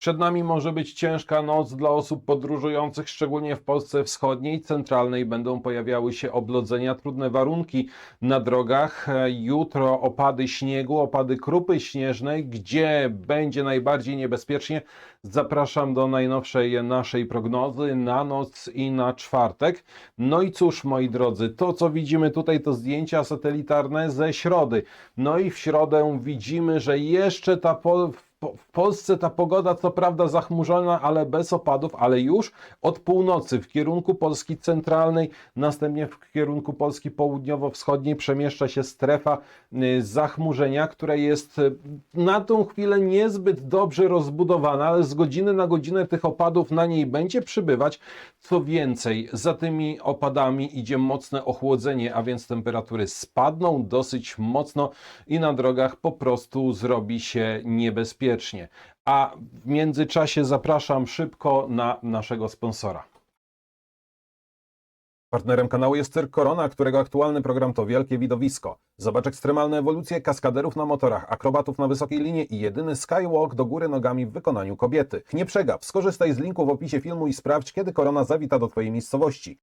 Przed nami może być ciężka noc dla osób podróżujących, szczególnie w Polsce wschodniej centralnej. Będą pojawiały się oblodzenia, trudne warunki na drogach. Jutro opady śniegu, opady krupy śnieżnej, gdzie będzie najbardziej niebezpiecznie. Zapraszam do najnowszej naszej prognozy na noc i na czwartek. No i cóż, moi drodzy, to co widzimy tutaj to zdjęcia satelitarne ze środy. No i w środę widzimy, że jeszcze ta po, w Polsce ta pogoda co prawda zachmurzona, ale bez opadów, ale już od północy w kierunku Polski centralnej, następnie w kierunku Polski południowo-wschodniej przemieszcza się strefa y, zachmurzenia, która jest y, na tą chwilę niezbyt dobrze rozbudowana, ale z godziny na godzinę tych opadów na niej będzie przybywać. Co więcej, za tymi opadami idzie mocne ochłodzenie, a więc temperatury spadną dosyć mocno i na drogach po prostu zrobi się niebezpiecznie. A w międzyczasie zapraszam szybko na naszego sponsora. Partnerem kanału jest Cyrk Korona, którego aktualny program to Wielkie Widowisko. Zobacz ekstremalne ewolucje kaskaderów na motorach, akrobatów na wysokiej linie i jedyny skywalk do góry nogami w wykonaniu kobiety. Nie przegap, skorzystaj z linku w opisie filmu i sprawdź, kiedy Korona zawita do Twojej miejscowości.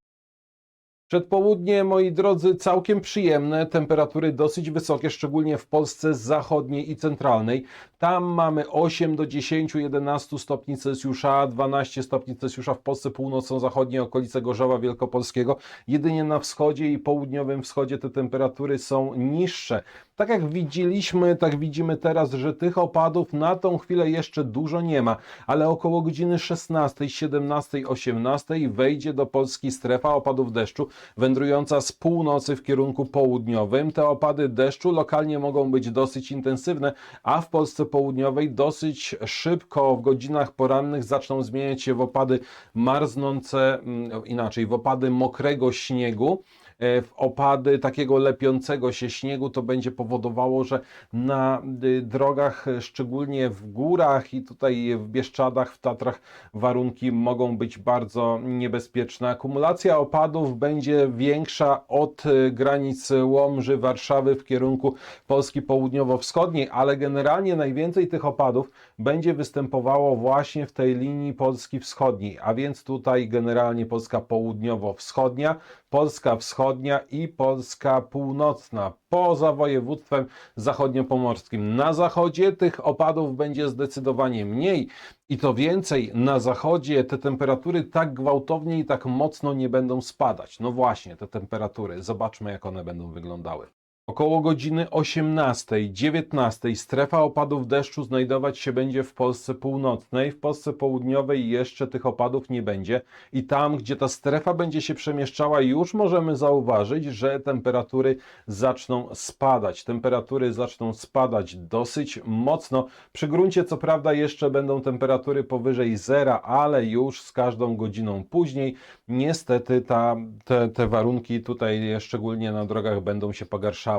Przedpołudnie, moi drodzy, całkiem przyjemne, temperatury dosyć wysokie, szczególnie w Polsce zachodniej i centralnej. Tam mamy 8 do 10, 11 stopni Celsjusza, 12 stopni Celsjusza w Polsce północno-zachodniej, okolice Gorzowa Wielkopolskiego. Jedynie na wschodzie i południowym wschodzie te temperatury są niższe. Tak jak widzieliśmy, tak widzimy teraz, że tych opadów na tą chwilę jeszcze dużo nie ma, ale około godziny 16, 17, 18 wejdzie do Polski strefa opadów deszczu wędrująca z północy w kierunku południowym. Te opady deszczu lokalnie mogą być dosyć intensywne, a w Polsce południowej dosyć szybko w godzinach porannych zaczną zmieniać się w opady marznące, mm, inaczej, w opady mokrego śniegu w opady takiego lepiącego się śniegu, to będzie powodowało, że na y, drogach, e, szczególnie w górach i tutaj w Bieszczadach, w Tatrach, warunki mogą być bardzo niebezpieczne. Akumulacja opadów będzie większa od y, granic Łomży, Warszawy w kierunku Polski południowo-wschodniej, ale generalnie najwięcej tych opadów będzie występowało właśnie w tej linii Polski wschodniej, a więc tutaj generalnie Polska południowo-wschodnia, Polska wschodnia i Polska północna, poza województwem zachodniopomorskim. Na zachodzie tych opadów będzie zdecydowanie mniej i to więcej, na zachodzie te temperatury tak gwałtownie i tak mocno nie będą spadać. No właśnie, te temperatury, zobaczmy jak one będą wyglądały. Około godziny 18-19 strefa opadów deszczu znajdować się będzie w Polsce północnej, w Polsce południowej jeszcze tych opadów nie będzie i tam, gdzie ta strefa będzie się przemieszczała, już możemy zauważyć, że temperatury zaczną spadać. Temperatury zaczną spadać dosyć mocno. Przy gruncie, co prawda, jeszcze będą temperatury powyżej zera, ale już z każdą godziną później niestety ta, te, te warunki tutaj, szczególnie na drogach, będą się pogarszały.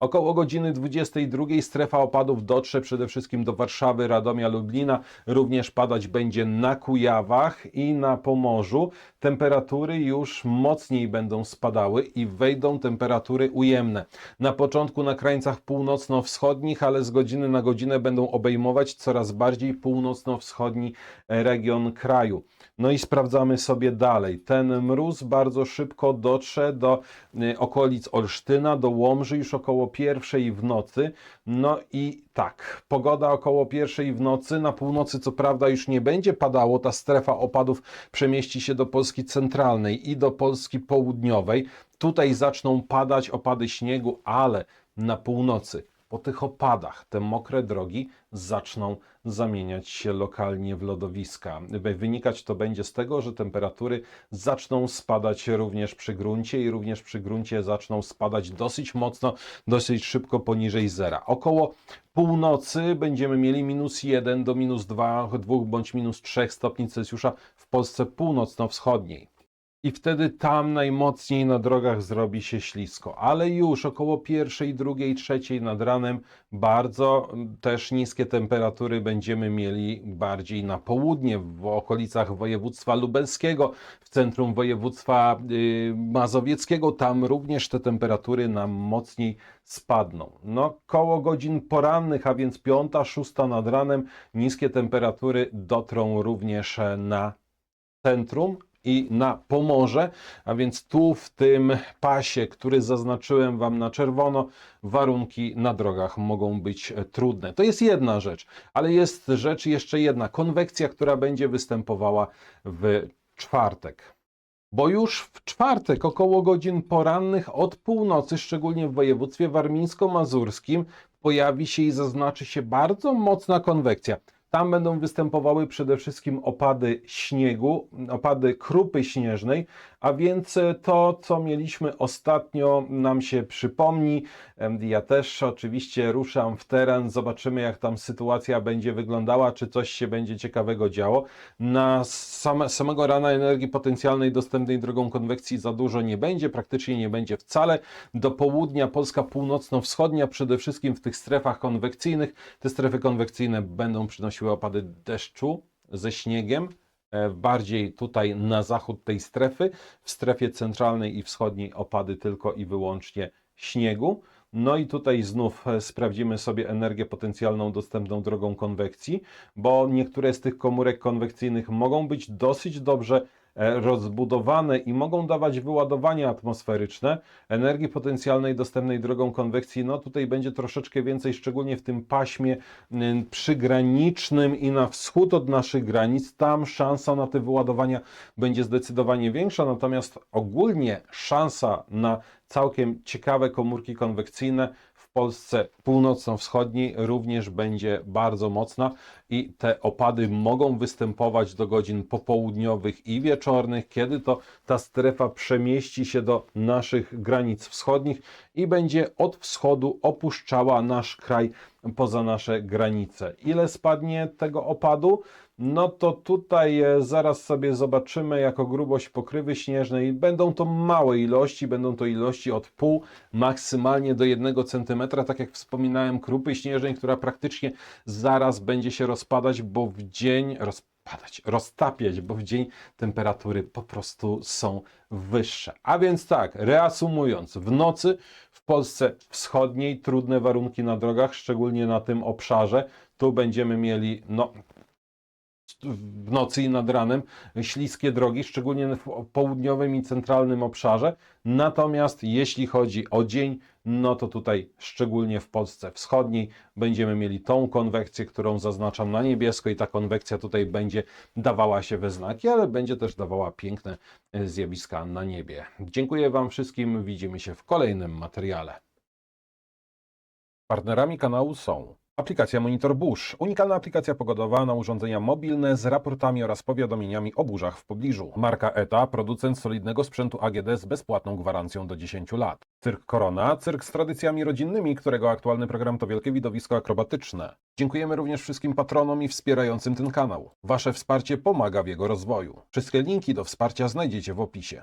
Około godziny 22 strefa opadów dotrze przede wszystkim do Warszawy, Radomia, Lublina. Również padać będzie na Kujawach i na Pomorzu. Temperatury już mocniej będą spadały i wejdą temperatury ujemne. Na początku na krańcach północno-wschodnich, ale z godziny na godzinę będą obejmować coraz bardziej północno-wschodni region kraju. No i sprawdzamy sobie dalej. Ten mróz bardzo szybko dotrze do y, okolic Olsztyna, do Łomży już około pierwszej w nocy. No i tak, pogoda około pierwszej w nocy. Na północy co prawda już nie będzie padało, ta strefa opadów przemieści się do Polski centralnej i do Polski południowej. Tutaj zaczną padać opady śniegu, ale na północy po tych opadach te mokre drogi zaczną zamieniać się lokalnie w lodowiska. Wynikać to będzie z tego, że temperatury zaczną spadać również przy gruncie i również przy gruncie zaczną spadać dosyć mocno, dosyć szybko poniżej zera. Około północy będziemy mieli minus 1 do minus 2, 2 bądź minus 3 stopni Celsjusza w Polsce północno-wschodniej. I wtedy tam najmocniej na drogach zrobi się ślisko. Ale już około pierwszej, drugiej, trzeciej nad ranem bardzo też niskie temperatury będziemy mieli bardziej na południe, w okolicach województwa lubelskiego, w centrum województwa y, mazowieckiego. Tam również te temperatury nam mocniej spadną. No, koło godzin porannych, a więc piąta, szósta nad ranem, niskie temperatury dotrą również na centrum i na Pomorze, a więc tu w tym pasie, który zaznaczyłem Wam na czerwono, warunki na drogach mogą być trudne. To jest jedna rzecz, ale jest rzecz jeszcze jedna, konwekcja, która będzie występowała w czwartek. Bo już w czwartek około godzin porannych od północy, szczególnie w województwie warmińsko-mazurskim, pojawi się i zaznaczy się bardzo mocna konwekcja. Tam będą występowały przede wszystkim opady śniegu, opady krupy śnieżnej, a więc to, co mieliśmy ostatnio, nam się przypomni. Ja też oczywiście ruszam w teren, zobaczymy, jak tam sytuacja będzie wyglądała, czy coś się będzie ciekawego działo. Na same, samego rana energii potencjalnej dostępnej drogą konwekcji za dużo nie będzie, praktycznie nie będzie wcale. Do południa Polska północno-wschodnia, przede wszystkim w tych strefach konwekcyjnych. Te strefy konwekcyjne będą przynosiły opady deszczu ze śniegiem, e, bardziej tutaj na zachód tej strefy. W strefie centralnej i wschodniej opady tylko i wyłącznie śniegu. No i tutaj znów e, sprawdzimy sobie energię potencjalną dostępną drogą konwekcji, bo niektóre z tych komórek konwekcyjnych mogą być dosyć dobrze rozbudowane i mogą dawać wyładowania atmosferyczne. Energii potencjalnej dostępnej drogą konwekcji, no tutaj będzie troszeczkę więcej, szczególnie w tym paśmie przygranicznym i na wschód od naszych granic. Tam szansa na te wyładowania będzie zdecydowanie większa, natomiast ogólnie szansa na całkiem ciekawe komórki konwekcyjne Polsce północno-wschodniej również będzie bardzo mocna i te opady mogą występować do godzin popołudniowych i wieczornych, kiedy to ta strefa przemieści się do naszych granic wschodnich i będzie od wschodu opuszczała nasz kraj poza nasze granice. Ile spadnie tego opadu? No to tutaj e, zaraz sobie zobaczymy jako grubość pokrywy śnieżnej. Będą to małe ilości, będą to ilości od pół maksymalnie do 1 cm. Tak jak wspominałem, krupy śnieżnej, która praktycznie zaraz będzie się rozpadać, bo w dzień rozpadać, roztapiać, bo w dzień temperatury po prostu są wyższe. A więc tak, reasumując, w nocy w Polsce wschodniej trudne warunki na drogach, szczególnie na tym obszarze. Tu będziemy mieli no, w nocy i nad ranem śliskie drogi, szczególnie w południowym i centralnym obszarze. Natomiast jeśli chodzi o dzień, no to tutaj szczególnie w Polsce wschodniej będziemy mieli tą konwekcję, którą zaznaczam na niebiesko i ta konwekcja tutaj będzie dawała się we znaki, ale będzie też dawała piękne e, zjawiska na niebie. Dziękuję Wam wszystkim, widzimy się w kolejnym materiale. Partnerami kanału są aplikacja Monitor Burz, unikalna aplikacja pogodowa na urządzenia mobilne z raportami oraz powiadomieniami o burzach w pobliżu. Marka ETA, producent solidnego sprzętu AGD z bezpłatną gwarancją do 10 lat. Cyrk Korona, cyrk z tradycjami rodzinnymi, którego aktualny program to wielkie widowisko akrobatyczne. Dziękujemy również wszystkim patronom i wspierającym ten kanał. Wasze wsparcie pomaga w jego rozwoju. Wszystkie linki do wsparcia znajdziecie w opisie.